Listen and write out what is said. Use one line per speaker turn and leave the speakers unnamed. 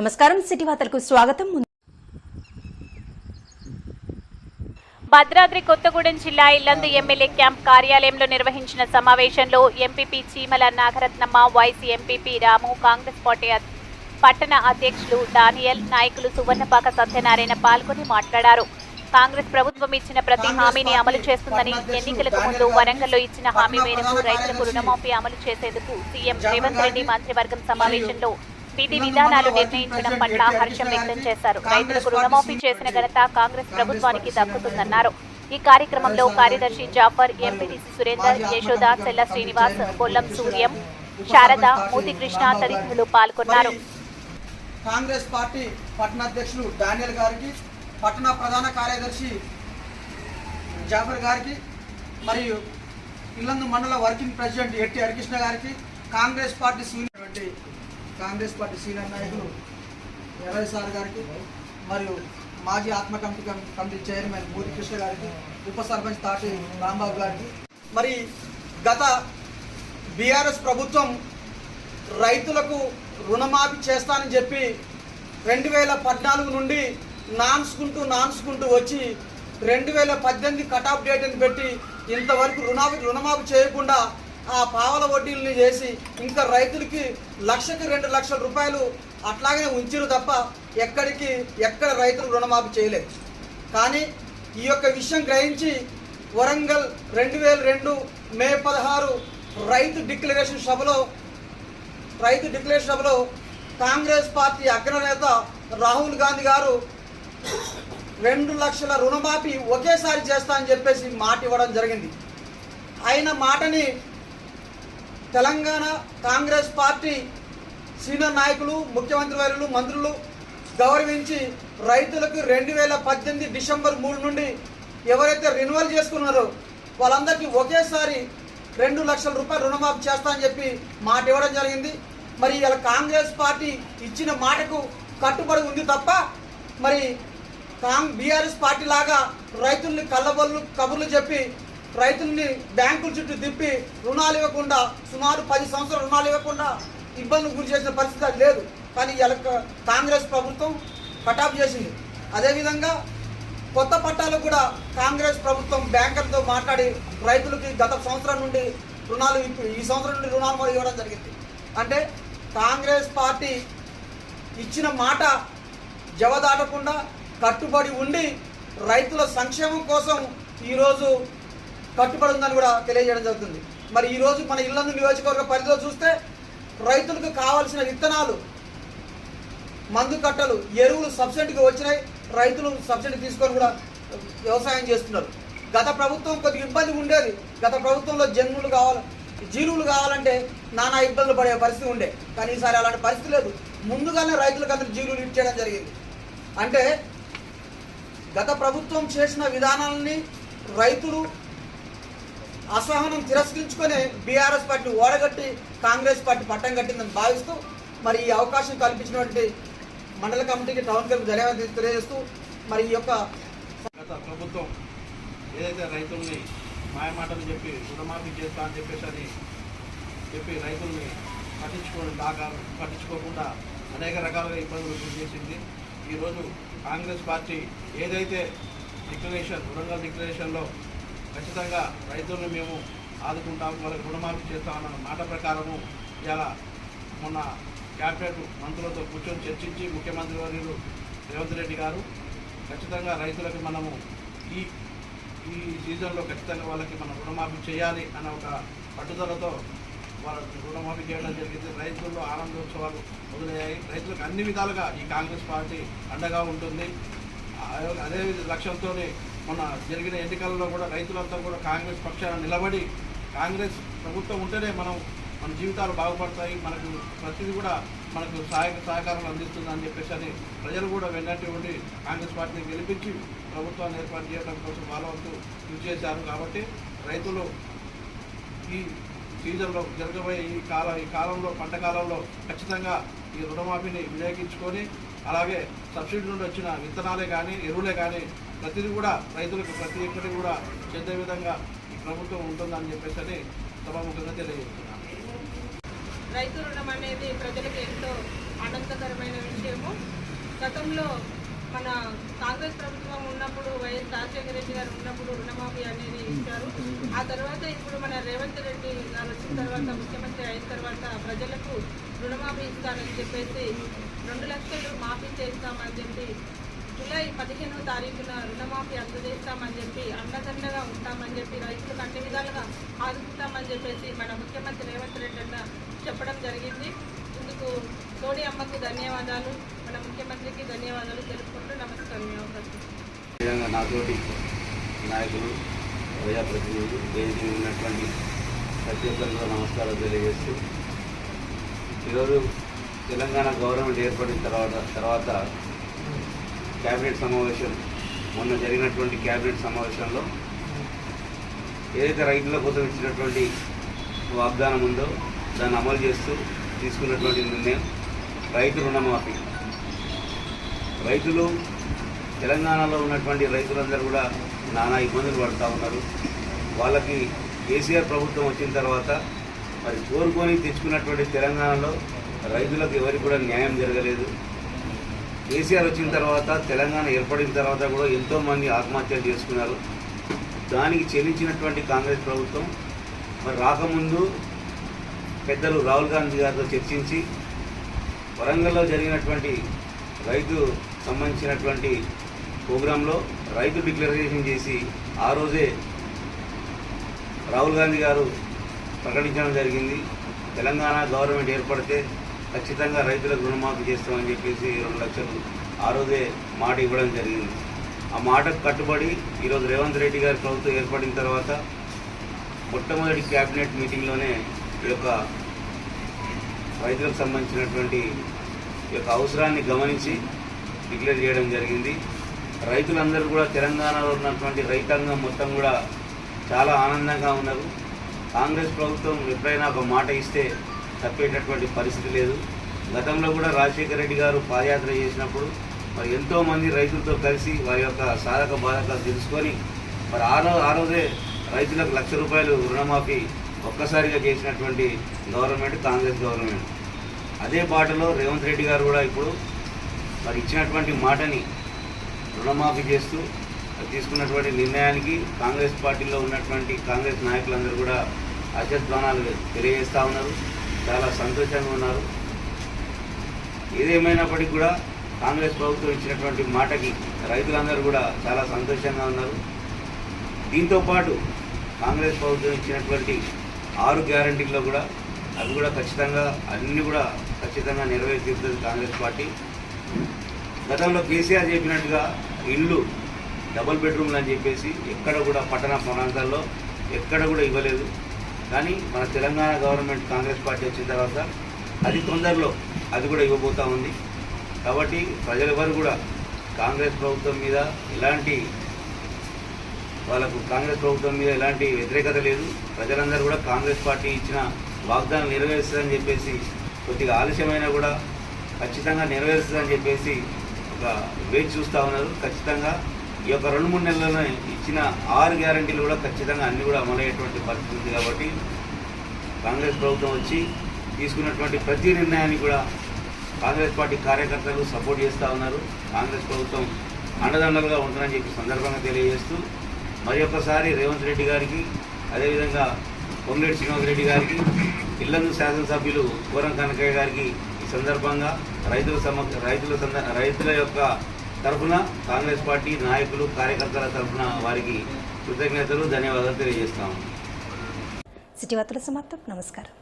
నమస్కారం సిటీ వార్తలకు స్వాగతం.
భద్రాద్రి కొత్తగూడెం జిల్లా ఇల్లందు ఎమ్మెల్యే క్యాంప్ కార్యాలయంలో నిర్వహించిన సమావేశంలో MPP Cheemala Nagarathnamma vice MPP Ramu Congress party పట్టణ అధ్యక్షులు డానియల్ నాయకులు సువర్ణపాక సత్యనారాయణ పాల్గొని మాట్లాడారు. కాంగ్రెస్ ప్రభుత్వం ఇచ్చిన ప్రతి హామీని అమలు చేస్తుందని ఎన్నికలకు ముందు వరంగల్లో ఇచ్చిన హామీ మేరకు రైతులకు రుణమాఫీ అమలు చేసేందుకు సీఎం రేవంత్ రెడ్డి మంత్రివర్గం సమావేశంలో విధి విధానాలు నిర్ణయించడం పట్ల హర్షం వ్యక్తం చేశారు. రైతులకు రుణమాఫీ చేసిన ఘనత కాంగ్రెస్ ప్రభుత్వానికి దక్కుతుందన్నారు. ఈ కార్యక్రమంలో కార్యదర్శి జాఫర్ ఎంపీటీసీ సురేందర్ యశోద చెల్ల శ్రీనివాస్ బొల్లం సూర్యం శారద మూతి కృష్ణ తదితరులు పాల్గొన్నారు.
కాంగ్రెస్ పార్టీ పట్టణ అధ్యక్షులు డానియల్ గారికి పట్టణ ప్రధాన కార్యదర్శి జాఫర్ గారికి మరియు ఇల్లందు మండల వర్కింగ్ ప్రెసిడెంట్ ఎట్టి హరికృష్ణ గారికి Congress party senior Congress party senior నాయకులు ఎర్రయ్య సార్ గారికి మరియు మాజీ ఆత్మ committee committee chairman Muri Krishna గారికి ఉప సర్పంచ్ తాటి రాంబాబు గారికి. మరి గత బీఆర్ఎస్ ప్రభుత్వం రైతులకు రుణమాఫీ చేస్తానని చెప్పి రెండు వేల పద్నాలుగు నుండి నాన్సుకుంటూ నాన్సుకుంటూ వచ్చి రెండు వేల పద్దెనిమిది కటాఫ్ డేట్ అని పెట్టి ఇంతవరకు రుణాఫీ రుణమాఫీ చేయకుండా ఆ పావల వడ్డీలని చేసి ఇంకా రైతులకి లక్షకి రెండు లక్షల రూపాయలు అట్లాగనే ఉంచిరు తప్ప ఎక్కడికి ఎక్కడ రైతులు రుణమాఫీ చేయలేదు. కానీ ఈ యొక్క విషయం గ్రహించి వరంగల్ రెండు వేల రెండు మే పదహారు రైతు డిక్లరేషన్ సభలో రైతు డిక్లరేషన్ సభలో కాంగ్రెస్ పార్టీ అగ్రనేత రాహుల్ గాంధీ గారు రెండు లక్షల రుణమాఫీ ఒకేసారి చేస్తా అని చెప్పేసి మాట ఇవ్వడం జరిగింది. ఆయన మాటని తెలంగాణ కాంగ్రెస్ పార్టీ సీనియర్ నాయకులు ముఖ్యమంత్రి వర్యులు మంత్రులు గౌరవించి రైతులకు రెండు వేల పద్దెనిమిది డిసెంబర్ మూడు నుండి ఎవరైతే రెన్యువల్ చేసుకున్నారో వాళ్ళందరికీ ఒకేసారి రెండు లక్షల రూపాయలు రుణమాఫీ చేస్తా అని చెప్పి మాట ఇవ్వడం జరిగింది. మరి ఇలా కాంగ్రెస్ పార్టీ ఇచ్చిన మాటకు కట్టుబడి ఉంది తప్ప మరి కాంగ్ బీఆర్ఎస్ పార్టీ లాగా రైతుల్ని కళ్ళబొల్లు కబుర్లు చెప్పి రైతుల్ని బ్యాంకుల చుట్టూ తిప్పి రుణాలు ఇవ్వకుండా సుమారు పది సంవత్సరాలు రుణాలు ఇవ్వకుండా ఇబ్బందులు గురి చేసిన పరిస్థితి అది లేదు. కానీ ఇలా కాంగ్రెస్ ప్రభుత్వం కటాఫ్ చేసింది. అదేవిధంగా కొత్త పట్టాలకు కూడా కాంగ్రెస్ ప్రభుత్వం బ్యాంకులతో మాట్లాడి రైతులకి గత సంవత్సరం నుండి రుణాలు ఇప్పి ఈ సంవత్సరం నుండి రుణాలు కూడా ఇవ్వడం జరిగింది. అంటే కాంగ్రెస్ పార్టీ ఇచ్చిన మాట జవదాటకుండా కట్టుబడి ఉండి రైతుల సంక్షేమం కోసం ఈరోజు కట్టుబడి ఉందని కూడా తెలియజేయడం జరుగుతుంది. మరి ఈరోజు మన ఇల్లందు నియోజకవర్గ పరిధిలో చూస్తే రైతులకు కావాల్సిన విత్తనాలు మందు కట్టలు ఎరువులు సబ్సిడీకి వచ్చినాయి. రైతులు సబ్సిడీ తీసుకొని కూడా వ్యవసాయం చేస్తున్నారు. గత ప్రభుత్వం కొద్దిగా ఇబ్బంది ఉండేది. గత ప్రభుత్వంలో జన్ములు కావాలి జీరువులు కావాలంటే నానా ఇబ్బందులు పడే పరిస్థితి ఉండే. కానీ ఈసారి అలాంటి పరిస్థితి లేదు. ముందుగానే రైతులకు అందరు జీరువులు ఇచ్చేయడం జరిగింది. అంటే గత ప్రభుత్వం చేసిన విధానాలని రైతులు అసహనం తిరస్కరించుకొని బీఆర్ఎస్ పార్టీని ఓడగట్టి కాంగ్రెస్ పార్టీ పట్టం కట్టిందని భావిస్తూ మరి ఈ అవకాశం కల్పించినటువంటి మండల కమిటీకి టౌన్ కమిటీ ధన్యవాదాలు తెలియజేస్తూ మరి ఈ యొక్క
గత ప్రభుత్వం ఏదైతే రైతుల్ని మాయమాటలు చెప్పి రుణమాఫీ చేస్తా అని చెప్పేసి అని చెప్పి రైతుల్ని పట్టించుకోవడం దాకా పట్టించుకోకుండా అనేక రకాలుగా ఇబ్బందులు గురి చేసింది. ఈరోజు కాంగ్రెస్ పార్టీ ఏదైతే డిక్లరేషన్ వరంగల్ డిక్లరేషన్లో ఖచ్చితంగా రైతులను మేము ఆదుకుంటాము వాళ్ళకి రుణమాఫీ చేస్తామన్న మాట ప్రకారము ఇలా మొన్న క్యాబినెట్ మంత్రులతో కూర్చొని చర్చించి ముఖ్యమంత్రి వర్యులు రేవంత్ రెడ్డి గారు ఖచ్చితంగా రైతులకు మనము ఈ ఈ సీజన్లో ఖచ్చితంగా వాళ్ళకి మనం రుణమాఫీ చేయాలి అన్న ఒక పట్టుదలతో వాళ్ళకి రుణమాఫీ చేయడం జరిగింది. రైతుల్లో ఆనందోత్సవాలు మొదలయ్యాయి. రైతులకు అన్ని విధాలుగా ఈ కాంగ్రెస్ పార్టీ అండగా ఉంటుంది. ఆ- అదే లక్ష్యంతోనే మన జరిగిన ఎన్నికల్లో కూడా రైతులంతా కూడా కాంగ్రెస్ పక్షాన నిలబడి కాంగ్రెస్ ప్రభుత్వం ఉంటేనే మనం మన జీవితాలు బాగుపడతాయి మనకు ప్రతిదీ కూడా మనకు సహాయక సహకారం అందిస్తుంది అని చెప్పేసి అని ప్రజలు కూడా వెన్నట్టు ఉండి కాంగ్రెస్ పార్టీని గెలిపించి ప్రభుత్వాన్ని ఏర్పాటు చేయడం కోసం వాళ్ళ వంతు కృషి చేశారు కాబట్టి రైతులు ఈ సీజన్లో జరగబోయే ఈ కాల ఈ కాలంలో పంట కాలంలో ఖచ్చితంగా ఈ రుణమాఫీని వినియోగించుకొని అలాగే సబ్సిడీ నుండి వచ్చిన విత్తనాలే కానీ ఎరువులే కానీ ప్రతిదీ కూడా రైతులకు ప్రతి ఒక్కటి కూడా చెందే విధంగా ఈ ప్రభుత్వం ఉంటుందని చెప్పేసి అని సభాముఖంగా తెలియజేస్తున్నాను
రైతు రుణం అనేది ప్రజలకు ఎంతో ఆనందకరమైన విషయము. గతంలో మన కాంగ్రెస్ ప్రభుత్వం ఉన్నప్పుడు వైఎస్ రాజశేఖర రెడ్డి గారు ఉన్నప్పుడు రుణమాఫీ అనేది ఇచ్చారు. ఆ తర్వాత ఇప్పుడు మన రేవంత్ రెడ్డి గారు వచ్చిన తర్వాత ముఖ్యమంత్రి అయిన తర్వాత ప్రజలకు రుణమాఫీ ఇస్తారని చెప్పేసి రెండు లక్షలు మాఫీ చేస్తామని చెప్పి జూలై పదిహేనో తారీఖున రుణమాఫీ అందజేస్తామని చెప్పి అండదండగా ఉంటామని చెప్పి రైతులకు అన్ని విధాలుగా ఆదుకుంటామని చెప్పేసి మన ముఖ్యమంత్రి రేవంత్ రెడ్డి అన్న చెప్పడం జరిగింది. ఇందుకు తోడి అమ్మకు ధన్యవాదాలు. మన ముఖ్యమంత్రికి ధన్యవాదాలు తెలుపుకుంటూ నమస్కారం.
విధంగా నాతోటి నాయకులు ప్రజాప్రతినిధులు దేనికి ఉన్నటువంటి ప్రతి ఒక్కరితో నమస్కారాలు తెలియజేస్తూ ఈరోజు తెలంగాణ గవర్నమెంట్ ఏర్పడిన తర్వాత తర్వాత క్యాబినెట్ సమావేశం. మొన్న జరిగినటువంటి క్యాబినెట్ సమావేశంలో ఏదైతే రైతుల కోసం ఇచ్చినటువంటి వాగ్దానం ఉందో దాన్ని అమలు చేస్తూ తీసుకున్నటువంటి నిర్ణయం రైతు రుణమాఫీ. రైతులు తెలంగాణలో ఉన్నటువంటి రైతులందరూ కూడా నానా ఇబ్బందులు పడుతూ ఉన్నారు. వాళ్ళకి కేసీఆర్ ప్రభుత్వం వచ్చిన తర్వాత మరి కోరుకొని తెచ్చుకున్నటువంటి తెలంగాణలో రైతులకు ఎవరికి కూడా న్యాయం జరగలేదు. కేసీఆర్ వచ్చిన తర్వాత తెలంగాణ ఏర్పడిన తర్వాత కూడా ఎంతోమంది ఆత్మహత్యలు చేసుకున్నారు. దానికి చెల్లించినటువంటి కాంగ్రెస్ ప్రభుత్వం మరి రాకముందు పెద్దలు రాహుల్ గాంధీ గారితో చర్చించి వరంగల్లో జరిగినటువంటి రైతు సంబంధించినటువంటి ప్రోగ్రాంలో రైతు డిక్లరేషన్ చేసి ఆ రోజే రాహుల్ గాంధీ గారు ప్రకటించడం జరిగింది. తెలంగాణ గవర్నమెంట్ ఏర్పడితే ఖచ్చితంగా రైతులకు రుణమాఫీ చేస్తామని చెప్పేసి రెండు లక్షలు ఆ రోజే మాట ఇవ్వడం జరిగింది. ఆ మాటకు కట్టుబడి ఈరోజు రేవంత్ రెడ్డి గారి ప్రభుత్వం ఏర్పడిన తర్వాత మొట్టమొదటి క్యాబినెట్ మీటింగ్లోనే ఈ యొక్క రైతులకు సంబంధించినటువంటి ఈ యొక్క అవసరాన్ని గమనించి డిక్లేర్ చేయడం జరిగింది. రైతులందరూ కూడా తెలంగాణలో ఉన్నటువంటి రైతాంగం మొత్తం కూడా చాలా ఆనందంగా ఉన్నారు కాంగ్రెస్ ప్రభుత్వం ఎప్పుడైనా ఒక మాట ఇస్తే తప్పేటటువంటి పరిస్థితి లేదు. గతంలో కూడా రాజశేఖర రెడ్డి గారు పాదయాత్ర చేసినప్పుడు మరి ఎంతోమంది రైతులతో కలిసి వారి యొక్క సాధక బాధకాలు తెలుసుకొని మరి ఆ రోజు ఆ రోజే రైతులకు లక్ష రూపాయలు రుణమాఫీ ఒక్కసారిగా చేసినటువంటి గవర్నమెంట్ కాంగ్రెస్ గవర్నమెంట్. అదే బాటలో రేవంత్ రెడ్డి గారు కూడా ఇప్పుడు మరి ఇచ్చినటువంటి మాటని రుణమాఫీ చేస్తూ తీసుకున్నటువంటి నిర్ణయానికి కాంగ్రెస్ పార్టీలో ఉన్నటువంటి కాంగ్రెస్ నాయకులందరూ కూడా అత్యధ్వానాలు తెలియజేస్తూ ఉన్నారు. చాలా సంతోషంగా ఉన్నారు. ఏదేమైనప్పటికీ కూడా కాంగ్రెస్ ప్రభుత్వం ఇచ్చినటువంటి మాటకి రైతులందరూ కూడా చాలా సంతోషంగా ఉన్నారు. దీంతో పాటు కాంగ్రెస్ ప్రభుత్వం ఇచ్చినటువంటి ఆరు గ్యారంటీల్లో కూడా అవి కూడా ఖచ్చితంగా అన్నీ కూడా ఖచ్చితంగా నెరవేర్చుతుంది కాంగ్రెస్ పార్టీ. గతంలో కేసీఆర్ చెప్పినట్టుగా ఇళ్ళు డబుల్ బెడ్రూమ్లు అని చెప్పేసి ఎక్కడ కూడా పట్టణ ప్రాంతాల్లో ఎక్కడ కూడా ఇవ్వలేదు. కానీ మన తెలంగాణ గవర్నమెంట్ కాంగ్రెస్ పార్టీ వచ్చిన తర్వాత అది తొందరలో అది కూడా ఇవ్వబోతా ఉంది. కాబట్టి ప్రజలెవరు కూడా కాంగ్రెస్ ప్రభుత్వం మీద ఎలాంటి వాళ్ళకు కాంగ్రెస్ ప్రభుత్వం మీద ఎలాంటి వ్యతిరేకత లేదు. ప్రజలందరూ కూడా కాంగ్రెస్ పార్టీ ఇచ్చిన వాగ్దానం నెరవేరుస్తుందని చెప్పేసి కొద్దిగా ఆలస్యమైనా కూడా ఖచ్చితంగా నెరవేరుస్తుందని చెప్పేసి ఒక వేచి చూస్తూ ఉన్నారు. ఖచ్చితంగా ఈ యొక్క రెండు మూడు నెలల్లో ఇచ్చిన ఆరు గ్యారంటీలు కూడా ఖచ్చితంగా అన్ని కూడా అమలయ్యేటువంటి పరిస్థితి ఉంది కాబట్టి కాంగ్రెస్ ప్రభుత్వం వచ్చి తీసుకున్నటువంటి ప్రతి నిర్ణయాన్ని కూడా కాంగ్రెస్ పార్టీ కార్యకర్తలు సపోర్ట్ చేస్తూ ఉన్నారు. కాంగ్రెస్ ప్రభుత్వం అండదండలుగా ఉంటుందని చెప్పి సందర్భంగా తెలియజేస్తూ మరి ఒక్కసారి రేవంత్ రెడ్డి గారికి అదేవిధంగా పొంగిరెడ్డి శ్రీనివాస్ రెడ్డి గారికి ఇల్లందు శాసనసభ్యులు కోరం కనకయ్య గారికి ఈ సందర్భంగా రైతుల సమ రైతుల సంద రైతుల యొక్క తరఫున కాంగ్రెస్ పార్టీ నాయకులు కార్యకర్తల తరఫున వారికి కృతజ్ఞతలు ధన్యవాదాలు తెలియజేస్తాము.
సిటీ వార్తల సమాప్తం. నమస్కారం.